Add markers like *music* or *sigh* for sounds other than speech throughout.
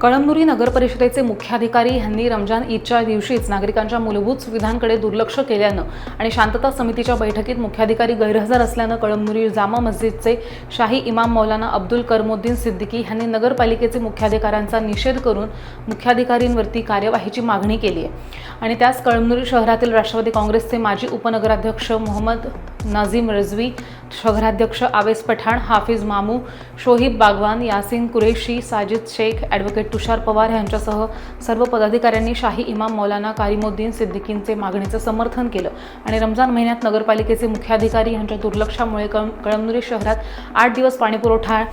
कळमनुरी नगर परिषदेचे मुख्याधिकारी यांनी रमजान ईदच्या दिवशीच नागरिकांच्या मूलभूत सुविधांकडे दुर्लक्ष केल्यानं आणि शांतता समितीच्या बैठकीत मुख्याधिकारी गैरहजर असल्यानं कळमनुरी जामा मस्जिदचे शाही इमाम मौलाना अब्दुल करमुद्दीन सिद्दीकी यांनी नगरपालिकेचे मुख्याधिकाऱ्यांचा निषेध करून मुख्याधिकारींवरती कार्यवाहीची मागणी केली आहे. आणि त्यास कळमनुरी शहरातील राष्ट्रवादी काँग्रेसचे माजी उपनगराध्यक्ष मोहम्मद नाझीम रझवी शहराध्यक्ष आवेस पठाण हाफिज मामू शोहिब बागवान यासिन कुरेशी साजिद शेख ॲडव्होकेट तुषार पवार यांच्यासह सर्व पदाधिकाऱ्यांनी शाही इमाम मौलाना कारिमुद्दीन सिद्दीकींचे मागणीचं समर्थन केलं आणि रमजान महिन्यात नगरपालिकेचे मुख्याधिकारी यांच्या दुर्लक्षामुळे कळ कळमनुरी शहरात आठ दिवस पाणीपुरवठा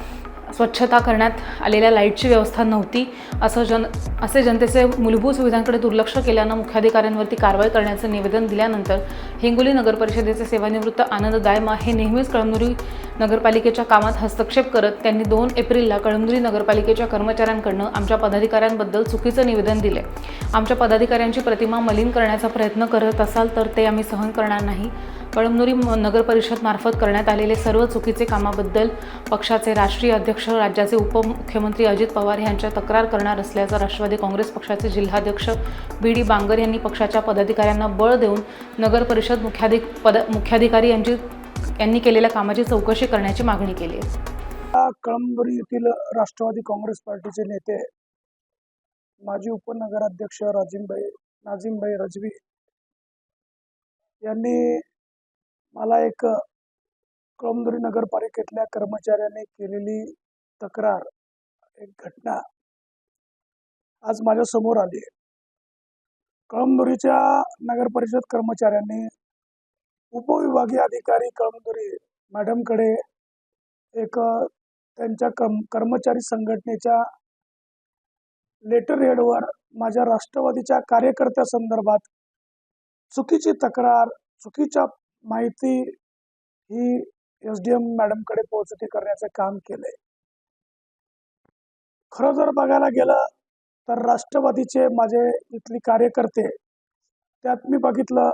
स्वच्छता करण्यात आलेल्या लाईटची व्यवस्था नव्हती. असं जन असे जनतेचे मूलभूत सुविधांकडे दुर्लक्ष केल्यानं मुख्याधिकाऱ्यांवरती कारवाई करण्याचं निवेदन दिल्यानंतर हिंगोली नगर परिषदेचे सेवानिवृत्त आनंद दायमा हे नेहमीच कळमनुरी नगरपालिकेच्या कामात हस्तक्षेप करत त्यांनी दोन एप्रिलला कळमनुरी नगरपालिकेच्या कर्मचाऱ्यांकडनं आमच्या पदाधिकाऱ्यांबद्दल चुकीचं निवेदन दिले आमच्या पदाधिकाऱ्यांची प्रतिमा मलिन करण्याचा प्रयत्न करत असाल तर ते आम्ही सहन करणार नाही. कळमनुरी म- नगर परिषद मार्फत करण्यात आलेले सर्व चुकीचे कामाबद्दल पक्षाचे राष्ट्रीय अध्यक्ष राज्याचे उपमुख्यमंत्री अजित पवार यांच्या तक्रार करणार असल्याचं राष्ट्रवादी काँग्रेस पक्षाचे जिल्हाध्यक्ष बी डी बांगर यांनी पक्षाच्या पदाधिकाऱ्यांना बळ देऊन नगर परिषद मुख्याधिक पद मुख्याधिकारी यांची यांनी केलेल्या कामाची चौकशी करण्याची मागणी केली आहे. येथील राष्ट्रवादी काँग्रेस पार्टीचे नेते माजी उपनगराध्यक्ष राजीमभाई नाझीमभाई रजवी यांनी मला एक कळंबुरी नगरपालिकेतल्या कर्मचाऱ्याने केलेली तक्रार एक घटना आज माझ्यासमोर आली आहे. नगरपरिषद कर्मचाऱ्यांनी उपविभागीय अधिकारी कळमनुरी मॅडमकडे एक त्यांच्या कम कर्मचारी संघटनेच्या लेटर हेडवर माझ्या राष्ट्रवादीच्या कार्यकर्त्या संदर्भात चुकीची तक्रार चुकीच्या माहिती ही एस डी एम मॅडमकडे पोहोचती करण्याचे काम केलंय खरं जर बघायला गेलं तर राष्ट्रवादीचे माझे इथली कार्यकर्ते त्यात मी बघितलं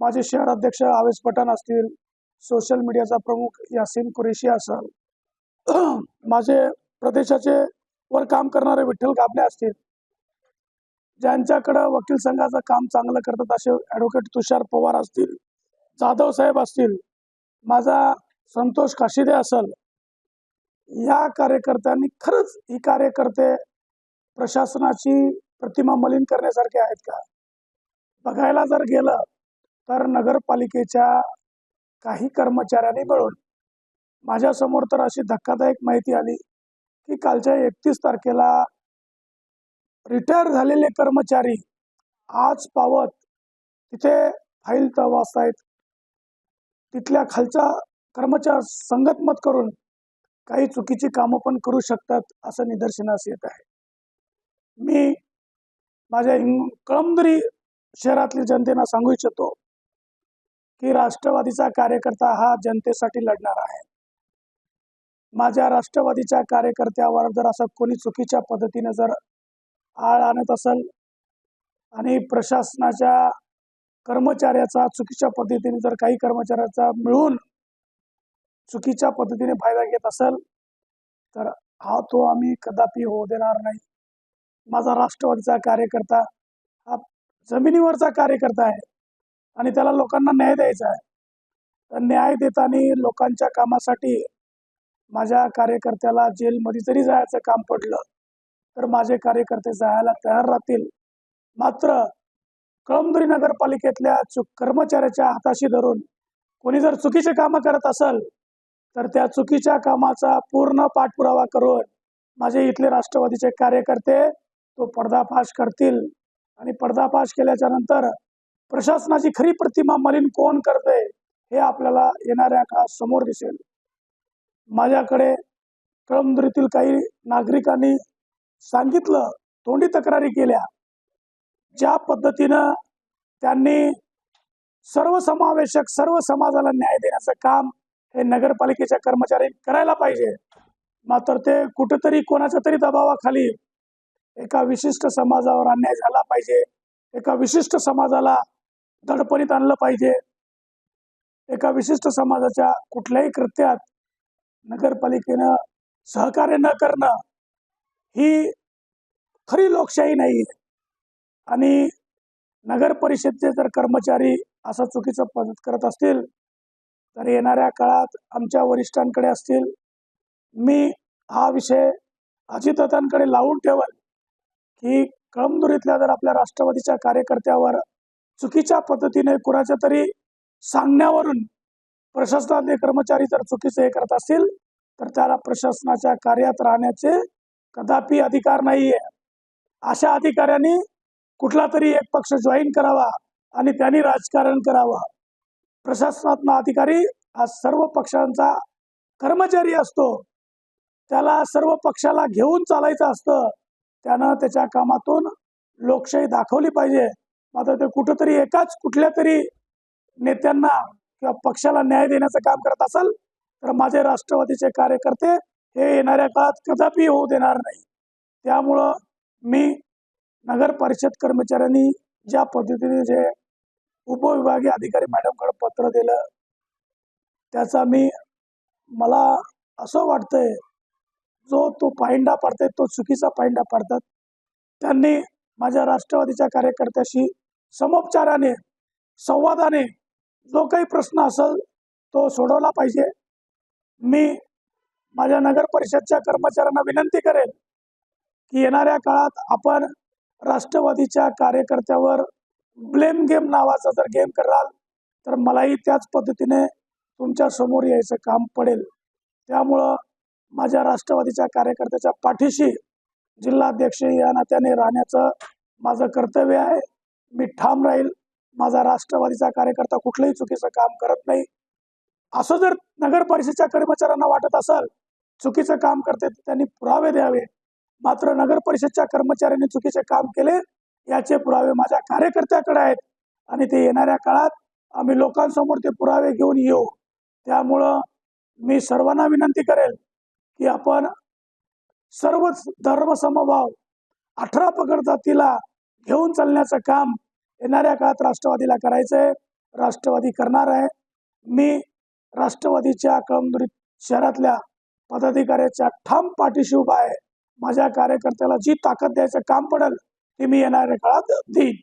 माझे शहर अध्यक्ष आवेश पठाण असतील सोशल मीडियाचा प्रमुख यासिन कुरेशी असाल. *clears throat* माझे प्रदेशाचे वर काम करणारे विठ्ठल गाबणे असतील. ज्यांच्याकडं वकील संघाचं काम चांगलं करतात असे ॲडव्होकेट तुषार पवार असतील जाधव साहेब असतील माझा संतोष काशिदे असेल या कार्यकर्त्यांनी खरंच ही कार्यकर्ते प्रशासनाची प्रतिमा मलिन करण्यासारखे आहेत का? बघायला जर गेलं तर नगरपालिकेच्या काही कर्मचाऱ्यांनी मिळून माझ्यासमोर तर अशी धक्कादायक माहिती आली की कालच्या एकतीस तारखेला रिटायर झालेले कर्मचारी आज पावत तिथे फाईल वाचतायत. तिथल्या खालच्या कर्मचार संगतमत करून काही चुकीची कामं पण करू शकतात असं निदर्शनास येत आहे. मी माझ्या हिंग कळमदरी शहरातली जनतेना सांगू इच्छितो की राष्ट्रवादीचा कार्यकर्ता हा जनतेसाठी लढणार आहे. माझ्या राष्ट्रवादीच्या कार्यकर्त्यावर जर असं कोणी चुकीच्या पद्धतीने जर आळ आणत असेल आणि प्रशासनाच्या कर्मचाऱ्याचा चुकीच्या पद्धतीने जर काही कर्मचाऱ्याचा मिळून चुकीच्या पद्धतीने फायदा घेत असेल तर हा तो आम्ही कदापि होऊ देणार नाही. माझा राष्ट्रवादीचा कार्यकर्ता हा जमिनीवरचा कार्यकर्ता आहे. आणि त्याला लोकांना न्याय द्यायचा आहे. तर न्याय देताना लोकांच्या कामासाठी माझ्या कार्यकर्त्याला जेलमध्ये जरी जायचं काम पडलं तर माझे कार्यकर्ते जायला तयार राहतील. मात्र कळमदुरी नगरपालिकेतल्या चुक कर्मचाऱ्याच्या हाताशी धरून कोणी जर चुकीचे कामं करत असेल तर त्या चुकीच्या कामाचा पूर्ण पाठपुरावा करून माझे इथले राष्ट्रवादीचे कार्यकर्ते तो पर्दाफाश करतील. आणि पर्दाफाश केल्याच्यानंतर प्रशासनाची खरी प्रतिमा मलिन कोण करते हे आपल्याला येणाऱ्या काळात समोर दिसेल? माझ्याकडे कळमदुरीतील काही नागरिकांनी सांगितलं तोंडी तक्रारी केल्या. ज्या पद्धतीनं त्यांनी सर्वसमावेशक सर्व समाजाला न्याय देण्याचं काम हे नगरपालिकेच्या कर्मचाऱ्यांनी करायला पाहिजे. मात्र ते कुठेतरी कोणाच्या तरी दबावाखाली एका विशिष्ट समाजावर अन्याय झाला पाहिजे एका विशिष्ट समाजाला दडपणीत आणलं पाहिजे. एका विशिष्ट समाजाच्या कुठल्याही कृत्यात नगरपालिकेनं सहकार्य न करणं ही खरी लोकशाही नाही. आहे आणि नगरपरिषदचे जर कर्मचारी असं चुकीचं पद्धत करत असतील तर येणाऱ्या काळात आमच्या वरिष्ठांकडे असतील. मी हा विषय अजितदादांकडे लावून ठेवल की कळमदुरीतल्या जर आपल्या राष्ट्रवादीच्या कार्यकर्त्यावर चुकीच्या पद्धतीने कुणाच्या तरी सांगण्यावरून प्रशासनातले कर्मचारी जर चुकीचे हे करत असतील तर त्याला प्रशासनाच्या कार्यात राहण्याचे कदापि अधिकार नाहीये. अशा अधिकाऱ्यांनी कुठला तरी एक पक्ष जॉईन करावा आणि त्यांनी राजकारण करावं. प्रशासनातला अधिकारी हा सर्व पक्षांचा कर्मचारी असतो. त्याला सर्व पक्षाला घेऊन चालायचं असतं. त्यानं त्याच्या कामातून लोकशाही दाखवली पाहिजे. मात्र ते कुठंतरी एकाच कुठल्या तरी नेत्यांना किंवा पक्षाला न्याय देण्याचं काम करत असाल तर माझे राष्ट्रवादीचे कार्यकर्ते हे येणाऱ्या काळात कदापि होऊ देणार नाही. त्यामुळं मी नगर परिषद कर्मचाऱ्यांनी ज्या पद्धतीने जे उपविभागीय अधिकारी मॅडमकडे पत्र दिलं त्याचा मी मला असं वाटतंय जो तो पाहिंडा पाडताय तो चुकीचा पाहिंडा पाडतात त्यांनी माझ्या राष्ट्रवादीच्या कार्यकर्त्याशी समोपचाराने संवादाने जो काही प्रश्न असेल तो सोडवला पाहिजे. मी माझ्या नगर परिषदच्या कर्मचाऱ्यांना विनंती करेन की येणाऱ्या काळात आपण राष्ट्रवादीच्या कार्यकर्त्यावर ब्लेम गेम नावाचा जर गेम कराल तर मलाही त्याच पद्धतीने तुमच्यासमोर यायचं काम पडेल. त्यामुळं माझ्या राष्ट्रवादीच्या कार्यकर्त्याच्या पाठीशी जिल्हाध्यक्ष या नात्याने राहण्याचं माझं कर्तव्य आहे. मी ठाम राहील. माझा राष्ट्रवादीचा कार्यकर्ता कुठलंही चुकीचं काम करत नाही. असं जर नगर परिषदेच्या कर्मचाऱ्यांना वाटत असेल चुकीचं काम करते त्यांनी पुरावे द्यावे. मात्र नगर परिषदच्या कर्मचाऱ्यांनी चुकीचे काम केले याचे पुरावे माझ्या कार्यकर्त्याकडे आहेत. आणि ते येणाऱ्या काळात आम्ही लोकांसमोर ते पुरावे घेऊन येऊ. त्यामुळं मी सर्वांना विनंती करेल की आपण सर्वच धर्मसमभाव अठरा पकड जातीला घेऊन चालण्याचं काम येणाऱ्या काळात राष्ट्रवादीला करायचंय. राष्ट्रवादी करणार आहे. मी राष्ट्रवादीच्या कळमनुरी शहरातल्या पदाधिकाऱ्याच्या ठाम पाठीशी उभा आहे. माझ्या कार्यकर्त्याला जी ताकद द्यायचं काम पडेल ते मी येणाऱ्या काळात देईन.